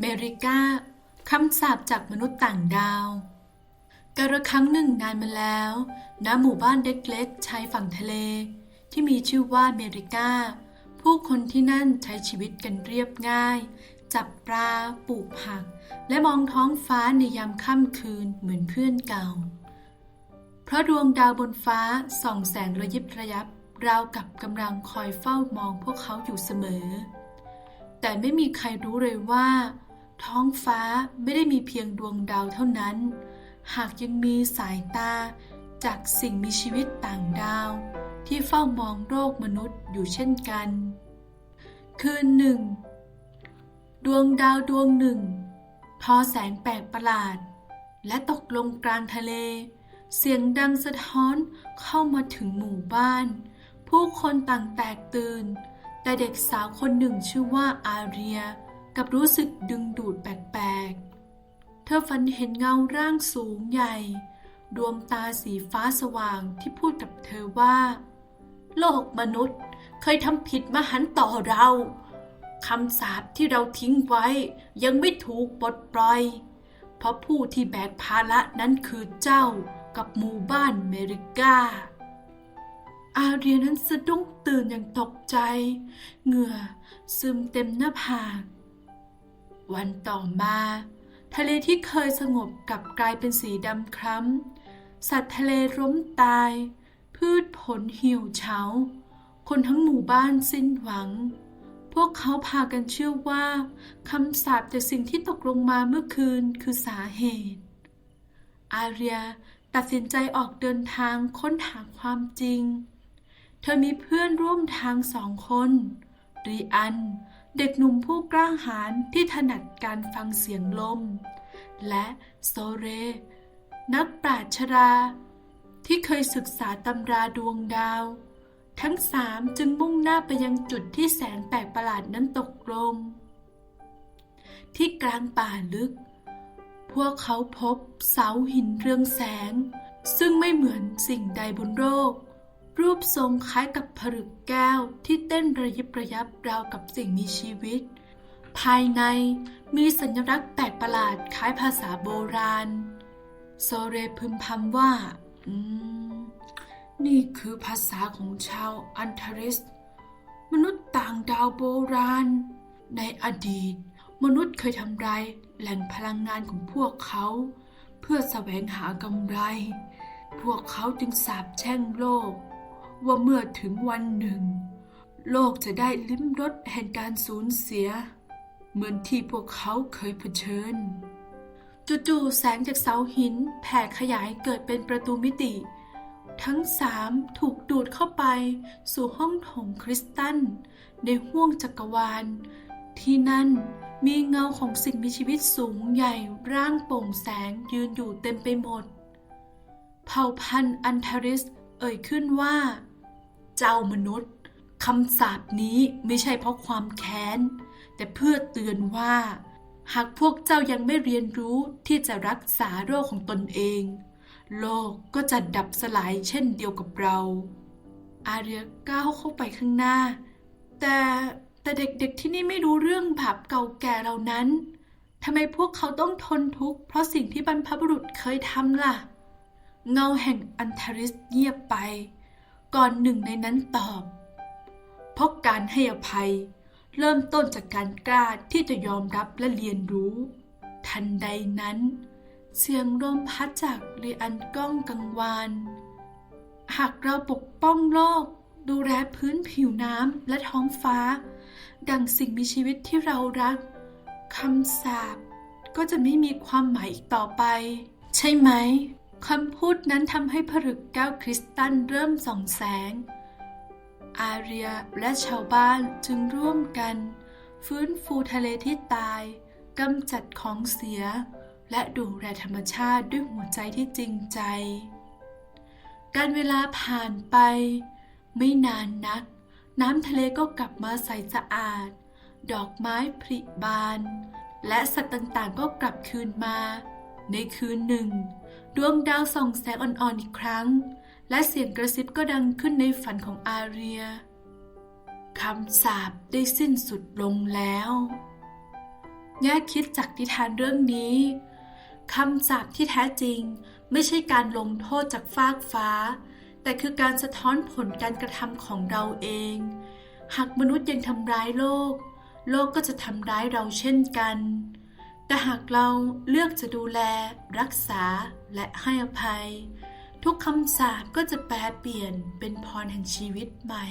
เมริกาคำสาปจากมนุษย์ต่างดาวกระครั้งหนึ่งนานมาแล้ว ณ หมู่บ้านเล็กๆชายฝั่งทะเล ที่มีชื่อว่าเมริกา ผู้คนที่นั่นใช้ชีวิตกันเรียบง่าย จับปลา ปลูกผัก และมองท้องฟ้าในยามค่ำคืนเหมือนเพื่อนเก่า เพราะดวงดาวบนฟ้าส่องแสงระยิบระยับ ราวกับกำลังคอยเฝ้ามองพวกเขาอยู่เสมอ แต่ไม่มีใครรู้เลยว่า ท้องฟ้าไม่ได้มีเพียงดวงดาวเท่านั้น หากยังมีสายตาจากสิ่งมีชีวิตต่างดาว ที่เฝ้ามองโลกมนุษย์อยู่เช่นกัน คืนหนึ่ง ดวงดาวดวงหนึ่ง ทอแสงแปลกประหลาด และตกลงกลางทะเล เสียงดังสะท้อนเข้ามาถึงหมู่บ้าน ผู้คนต่างแตกตื่น แต่เด็กสาวคนหนึ่งชื่อว่าอาเรีย กับรู้สึกดึงดูดแปลกๆ เธอฝันเห็นเงาร่างสูงใหญ่ ดวงตาสีฟ้าสว่างที่พูดกับเธอว่า โลกมนุษย์เคยทำผิดมหันต่อเราคำสาปที่เราทิ้งไว้ยังไม่ถูกปลดปล่อย เพราะผู้ที่แบกภาระนั้นคือเจ้ากับหมู่บ้านเมริกา อาเรียนั้นสะดุ้งตื่นอย่างตกใจ เหงื่อซึมเต็มหน้าผาก วันต่อมา ทะเลที่เคยสงบกลับกลายเป็นสีดำคล้ำ สัตว์ทะเลล้มตาย พืชผลเหี่ยวเฉา คนทั้งหมู่บ้านสิ้นหวัง พวกเขาพากันเชื่อว่าคำสาปจากสิ่งที่ตกลงมาเมื่อคืนคือสาเหตุ อาเรียตัดสินใจออกเดินทางค้นหาความจริง เธอมีเพื่อนร่วมทางสองคนรีอัน เด็กหนุ่มผู้กล้าหาญที่ถนัดการฟังเสียงลม และโซเร นักปราชญาที่เคยศึกษาตำราดวงดาว ทั้งสามจึงมุ่งหน้าไปยังจุดที่แสงแปลกประหลาดนั้นตกลง ที่กลางป่าลึก พวกเขาพบเสาหินเรืองแสง ซึ่งไม่เหมือนสิ่งใดบนโลก รูปทรงคล้ายกับผลึกแก้วที่เต้นระยิบระยับราวกับสิ่งมีชีวิต ภายในมีสัญลักษณ์แปลกประหลาดคล้ายภาษาโบราณ โซเรพึมพำว่า อืม นี่คือภาษาของชาวอันทาริส มนุษย์ต่างดาวโบราณ ในอดีต มนุษย์เคยทำลายแหล่งพลังงานของพวกเขา เพื่อแสวงหากำไร พวกเขาจึงสาบแช่งโลก ว่าเมื่อถึงวันหนึ่ง โลกจะได้ลิ้มรสแห่งการสูญเสีย เหมือนที่พวกเขาเคยเผชิญจู่ๆแสงจากเสาหินแผ่ขยายเกิดเป็นประตูมิติ ทั้งสามถูกดูดเข้าไปสู่ห้องโถงคริสตัลในห้วงจักรวาล ที่นั่นมีเงาของสิ่งมีชีวิตสูงใหญ่ร่างโป่งแสงยืนอยู่เต็มไปหมด เผ่าพันธุ์อันทาริสเอ่ยขึ้นว่า เจ้ามนุษย์คำสาปนี้ไม่ใช่เพราะความแค้น แต่เพื่อเตือนว่า หากพวกเจ้ายังไม่เรียนรู้ที่จะรักษาโรคของตนเอง โลกก็จะดับสลายเช่นเดียวกับเรา อาเรียก้าวเข้าไปข้างหน้า แต่แต่เด็กๆที่นี่ไม่รู้เรื่องบาปเก่าแก่เหล่านั้นทำไมพวกเขาต้องทนทุกข์เพราะสิ่งที่บรรพบุรุษเคยทำล่ะ เงาแห่งอันทาริสเงียบไป ก่อนหนึ่งในนั้นตอบ เพราะการให้อภัย เริ่มต้นจากการกล้าที่จะยอมรับและเรียนรู้ ทันใดนั้น เสียงลมพัดจากเรีอันก้องกังวาน หากเราปกป้องโลก ดูแลพื้นผิวน้ำและท้องฟ้า ดังสิ่งมีชีวิตที่เรารักคำสาปก็จะไม่มีความหมายอีกต่อไป ใช่ไหม คำพูดนั้นทำให้ผลึกแก้วคริสตัลเริ่มส่องแสง อาเรียและชาวบ้านจึงร่วมกัน ฟื้นฟูทะเลที่ตายกำจัดของเสีย และดูแลธรรมชาติด้วยหัวใจที่จริงใจ การเวลาผ่านไป ไม่นานนัก น้ำทะเลก็กลับมาใสสะอาด ดอกไม้ผลิบาน และสัตว์ต่างๆก็กลับคืนมา ในคืนหนึ่ง ดวงดาวส่องแสงอ่อนๆอีกครั้ง และเสียงกระซิบก็ดังขึ้นในฝันของอาเรียคำสาปได้สิ้นสุดลงแล้วแง่คิดจากนิทานเรื่องนี้คำสาปที่แท้จริงไม่ใช่การลงโทษจากฟากฟ้า แต่คือการสะท้อนผลการกระทำของเราเอง หากมนุษย์ยังทำร้ายโลก โลกก็จะทำร้ายเราเช่นกัน แต่หากเราเลือกจะดูแล รักษาและให้อภัย ทุกคำสาปก็จะแปลเปลี่ยนเป็นพรแห่งชีวิตใหม่